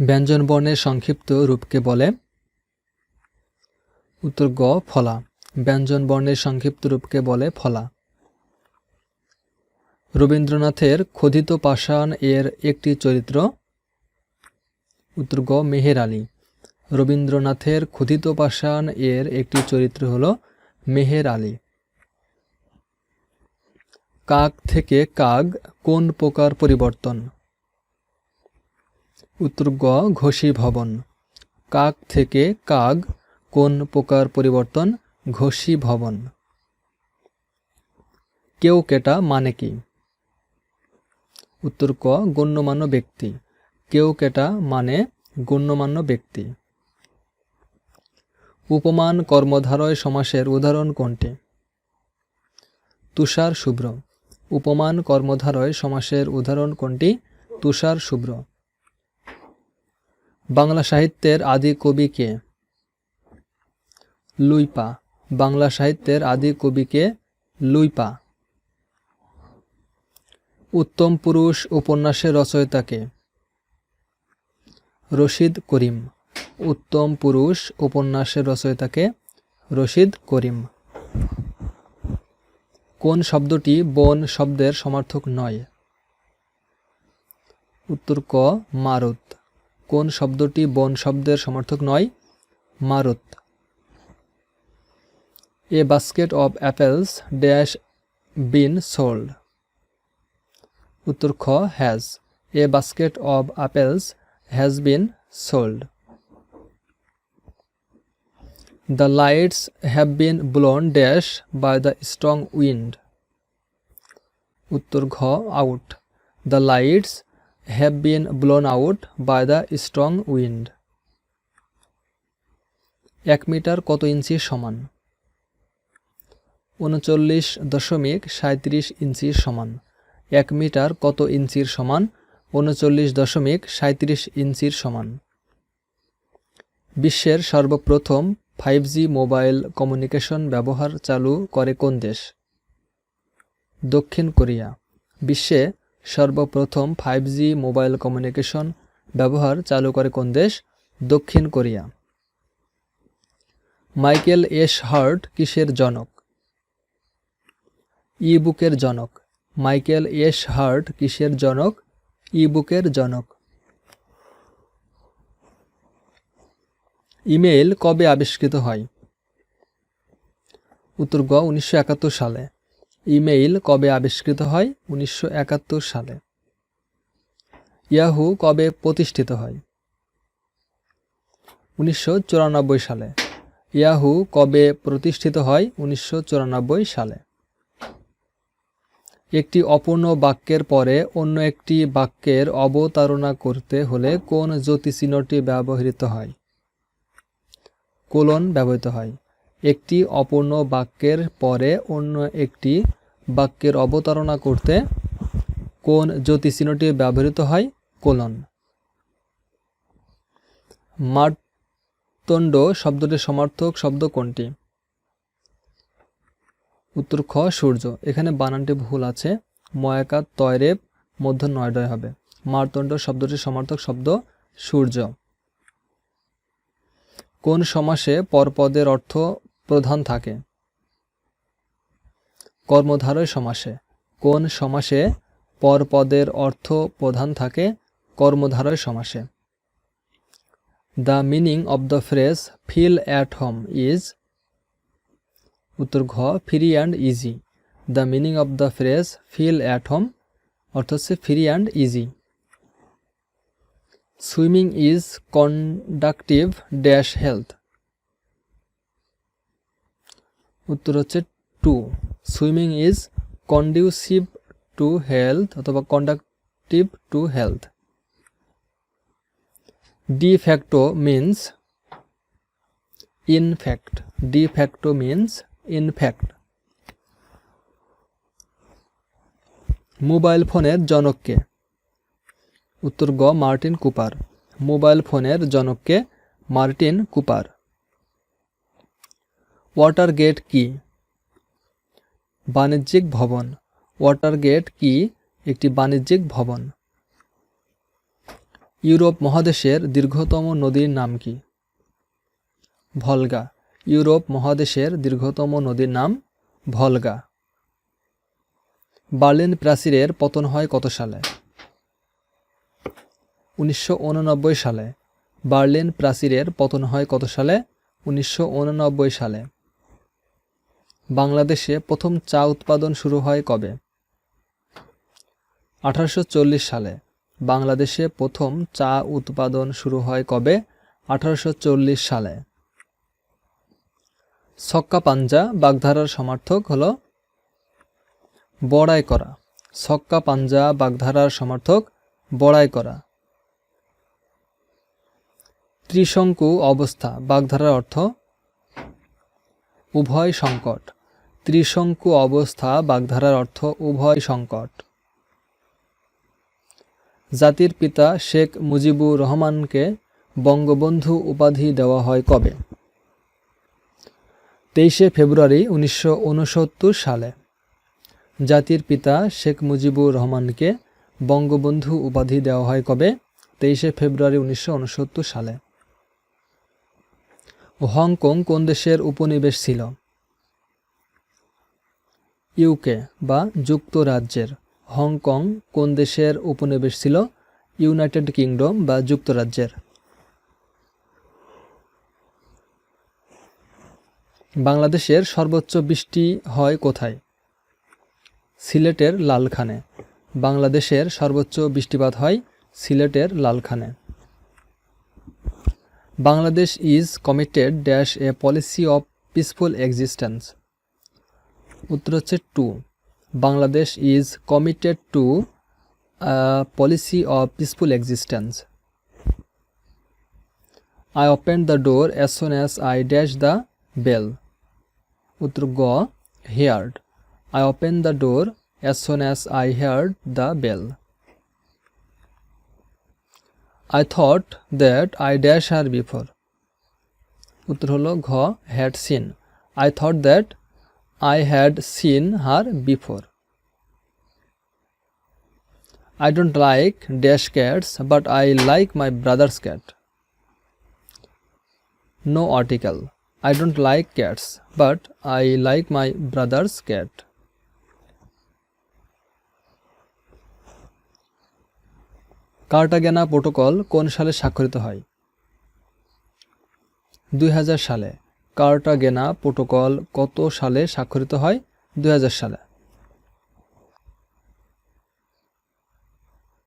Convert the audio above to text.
ব্যঞ্জনবর্ণের সংক্ষিপ্ত রূপকে বলে, উত্তর গ, ফলা। ব্যঞ্জনবর্ণের সংক্ষিপ্ত রূপকে বলে, ফলা। রবীন্দ্রনাথের খোদিত পাষাণ এর একটি চরিত্র, উত্তর গ, মেহের আলী। রবীন্দ্রনাথের খোদিত পাষাণ এর একটি চরিত্র হল, মেহের আলী। কাক থেকে কাক কোন প্রকার পরিবর্তন? উত্তর গ, ঘোষী ভবন। কাক থেকে কাক কোন প্রকার পরিবর্তন? ঘোষী ভবন। কেউ কেটা মানে কি? উত্তর ক, গণ্যমান্য ব্যক্তি। কেউ কেটা মানে গণ্যমান্য ব্যক্তি। উপমান কর্মধারয় সমাসের উদাহরণ কোনটি? তুষার শুভ্র। উপমান কর্মধারয় সমাসের উদাহরণ কোনটি? তুষার শুভ্র। বাংলা সাহিত্যের আদি কবি কে? লুইপা। বাংলা সাহিত্যের আদি কবি কে? লুইপা। উত্তম পুরুষ উপন্যাসের রচয়িতাকে রশিদ করিম। উত্তম পুরুষ উপন্যাসের রচয়িতাকে রশিদ করিম। কোন শব্দটি বন শব্দের সমার্থক নয়? উত্তর ক, মারুত। কোন শব্দটি বন শব্দের সমর্থক নয়? মারুত। A basket of apples dash been sold. উত্তর খ, has. A basket of apples has been sold. The lights have been blown dash by the strong wind. উত্তর ঘ, out. The lights have been blown out by the strong wind. এক metre কত ইঞ্চি সমান? উনচল্লিশ দশমিক সাঁত্রিশ ইঞ্চির সমান। এক মিটার কত ইঞ্চির সমান? উনচল্লিশ দশমিক সাঁত্রিশ ইঞ্চির সমান। বিশ্বের সর্বপ্রথম ফাইভ জি মোবাইল কমিউনিকেশন ব্যবহার চালু করে কোন দেশ? দক্ষিণ কোরিয়া। বিশ্বে সর্বপ্রথম ফাইভ জি মোবাইল কমিউনিকেশন ব্যবহার চালু করে কোন দেশ? দক্ষিণ কোরিয়া। মাইকেল এস হার্ট কিসের জনক? ই বুকের জনক। মাইকেল এস হার্ট কিসের জনক? ই বুকের জনক। ইমেইল কবে আবিষ্কৃত হয়? উত্তর গ, উনিশশো একাত্তর সালে। ইমেইল কবে আবিষ্কৃত হয়? উনিশশো একাত্তর সালে। ইয়াহু কবে প্রতিষ্ঠিত হয়? উনিশশো চুরানব্বই সালে। ইয়াহু কবে প্রতিষ্ঠিত হয়? উনিশশো চুরানব্বই সালে। একটি অপূর্ণ বাক্যের পরে অন্য একটি বাক্যের অবতারণা করতে হলে কোন জ্যোতিচিহ্নটি ব্যবহৃত হয়? কোলন ব্যবহৃত হয়। একটি অপূর্ণ বাক্যের পরে অন্য একটি বাক্যের অবতারণা করতে কোন জ্যোতিচিহ্নটি ব্যবহৃত হয়? কোলন। মার্তণ্ড শব্দটির সমার্থক শব্দ কোনটি? উত্তর খ, সূর্য। এখানে বানানটি ভুল আছে। ময়াকাত তয়রেব মধ্য নয়ডয় হবে। মারতণ্ড শব্দটির সমার্থক শব্দ সূর্য। কোন সমাসে পরপদের অর্থ প্রধান থাকে। কর্মধারয় সমাসে। কোন সমাসে পরপদের অর্থ প্রধান থাকে, কর্মধারয় সমাসে। The meaning of the phrase feel at home is, উত্তর ঘ, free and easy. The meaning of the phrase feel at home, অর্থ হচ্ছে free and easy. Swimming is conductive dash health. উত্তর হচ্ছে to swimming is conducive to health অথবা conductive to health de facto means in fact de facto means in fact mobile ফোনের জনককে। উত্তর গ, Martin Cooper. Mobile ফোনের জনককে, Martin Cooper. Water gate কি? বাণিজ্যিক ভবন। ওয়াটার গেট কি? একটি বাণিজ্যিক ভবন। ইউরোপ মহাদেশের দীর্ঘতম নদীর নাম কি? ভলগা। ইউরোপ মহাদেশের দীর্ঘতম নদীর নাম ভলগা। বার্লিন প্রাচীরের পতন হয় কত সালে? উনিশশো উননব্বই সালে। বার্লিন প্রাচীরের পতন হয় কত সালে? উনিশশো ঊননব্বই সালে। বাংলাদেশে প্রথম চা উৎপাদন শুরু হয় কবে? আঠারোশো চল্লিশ সালে। বাংলাদেশে প্রথম চা উৎপাদন শুরু হয় কবে? আঠারোশো চল্লিশ সালে। ছক্কা পাঞ্জা বাগধারার সমার্থক হল বড়াই করা ছক্কা পাঞ্জা বাগধারার সমর্থক বড়াই করা ত্রিশঙ্কু অবস্থা, বাগধারার অর্থ উভয় সংকট। ত্রিশঙ্কু অবস্থা বাগধারার অর্থ উভয় সংকট। জাতির পিতা শেখ মুজিবুর রহমানকে বঙ্গবন্ধু উপাধি দেওয়া হয় কবে? তেইশে ফেব্রুয়ারি উনিশশো ঊনসত্তর সালে। জাতির পিতা শেখ মুজিবুর রহমানকে বঙ্গবন্ধু উপাধি দেওয়া হয় কবে? তেইশে ফেব্রুয়ারি উনিশশো ঊনসত্তর সালে। হংকং কোন দেশের উপনিবেশ ছিল? ইউকে বা যুক্তরাজ্যের। হংকং কোন দেশের উপনিবেশ ছিল? ইউনাইটেড কিংডম বা যুক্তরাজ্যের। বাংলাদেশের সর্বোচ্চ বৃষ্টি হয় কোথায়? সিলেটের লালখানে। বাংলাদেশের সর্বোচ্চ বৃষ্টিপাত হয় সিলেটের লালখানে। Bangladesh is committed dash a policy of peaceful existence উত্তর হচ্ছে to Bangladesh is committed to policy of peaceful existence I open the door as soon as I dash the bell উত্তর গ heard I open the door as soon as I heard the bell I thought that I dash her before উত্তর হলো ঘ had seen I thought that I had seen her before I don't like dash cats, but I like my brother's cat. No article. I don't like cats, but I like my brother's cat. Cartagena protocol কোন সালে স্বাক্ষরিত হয়? দুই হাজার সালে। কার্টাগেনা protocol কত সালে স্বাক্ষরিত হয়? দুই হাজার সালে।